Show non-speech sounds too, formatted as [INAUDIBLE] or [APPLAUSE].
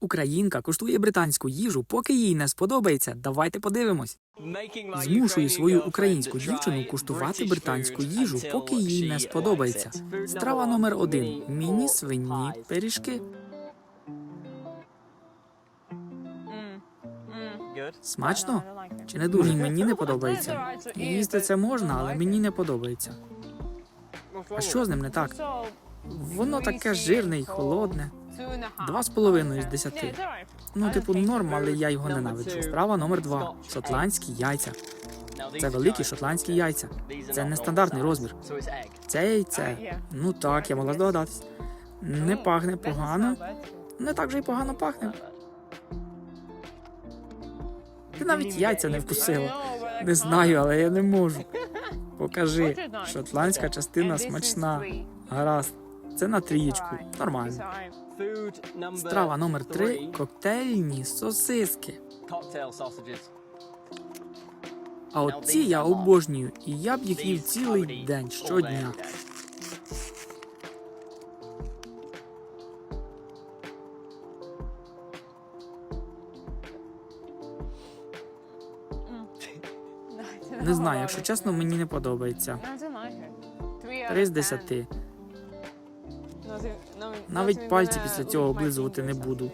Українка куштує британську їжу, поки їй не сподобається. Давайте подивимось. Змушую свою українську дівчину куштувати британську їжу, поки їй не сподобається. Страва номер один: міні свині пиріжки. Смачно? Чи не дуже? [LAUGHS] Мені не подобається. Їсти це можна, але мені не подобається. А що з ним не так? Воно таке жирне і холодне. Два з половиною з десяти. Ну, типу, норм, але я його ненавиджу. Справа номер два: шотландські яйця. Це великі шотландські яйця. Це нестандартний розмір. Це яйце. Ну так, я могла здогадатись. Не пахне погано, не так же й погано пахне. Ти навіть яйця не вкусила. Не знаю, але я не можу. Покажи, шотландська частина смачна. Гаразд, це на трієчку. Нормально. Страва номер три коктейльні сосиски. А от ці я обожнюю, і я б їх їв цілий день щодня. Не знаю, якщо чесно, мені не подобається. Три з десяти. Навіть пальці після цього облизувати не буду.